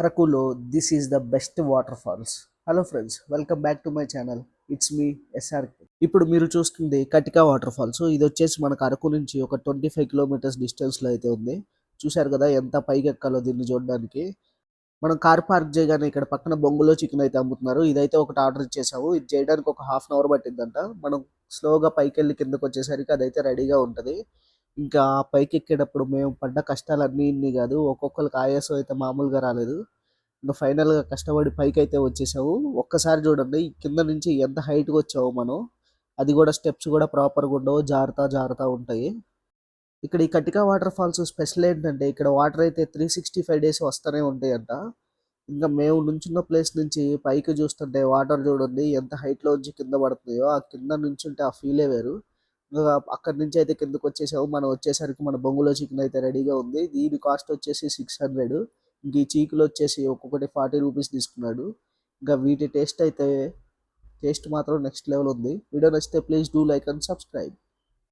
అరకులో this is the best waterfalls hello friends welcome back to my channel. It's me SR ఇప్పుడు మీరు చూస్తుంది Katika water falls ఇది వచ్చేసి మనకు అరకు నుంచి ఒక ట్వంటీ ఫైవ్ కిలోమీటర్స్ డిస్టెన్స్లో అయితే ఉంది. చూశారు కదా ఎంత పైకి ఎక్కాలో దీన్ని చూడడానికి. మనం కార్ పార్క్ చేయగానే ఇక్కడ పక్కన బొంగులో చికెన్ అయితే అమ్ముతున్నారు. ఇదైతే ఒకటి ఆర్డర్ ఇచ్చేసాము. ఇది చేయడానికి ఒక హాఫ్ అన్ అవర్ పట్టిందంట. మనం స్లోగా పైకి వెళ్ళి కిందకు వచ్చేసరికి అదైతే రెడీగా ఉంటుంది. ఇంకా ఆ పైకి ఎక్కేటప్పుడు మేము పడ్డ కష్టాలన్నీ ఇన్ని కాదు. ఒక్కొక్కరికి ఆయాసం అయితే మామూలుగా రాలేదు. ఇంకా ఫైనల్గా కష్టపడి పైకి అయితే వచ్చేసాము. ఒక్కసారి చూడండి కింద నుంచి ఎంత హైట్గా వచ్చాము మనం. అది కూడా స్టెప్స్ కూడా ప్రాపర్గా ఉండవు. జారుతా జారుతా ఉంటాయి. ఇక్కడ ఈ కటికా వాటర్ ఫాల్స్ స్పెషల్ ఏంటంటే ఇక్కడ వాటర్ అయితే త్రీ సిక్స్టీ ఫైవ్ డేస్ వస్తూనే ఉంటాయంట. ఇంకా మేము నుంచున్న ప్లేస్ నుంచి పైకి చూస్తుంటే వాటర్ చూడండి ఎంత హైట్లో నుంచి కింద పడుతున్నాయో. ఆ కింద నుంచుంటే ఆ ఫీలే వేరు. అక్కడి నుంచి అయితే కిందకు వచ్చేసాము. మనం వచ్చేసరికి మన బొంగులో చికెన్ అయితే రెడీగా ఉంది. దీని కాస్ట్ వచ్చేసి సిక్స్ హండ్రెడ్. ఇంక ఈ చీకులు వచ్చేసి ఒక్కొక్కటి ఫార్టీ రూపీస్ తీసుకున్నాడు. ఇంకా వీటి టేస్ట్ అయితే టేస్ట్ మాత్రం నెక్స్ట్ లెవెల్ ఉంది. వీడియో నచ్చితే please do like and subscribe.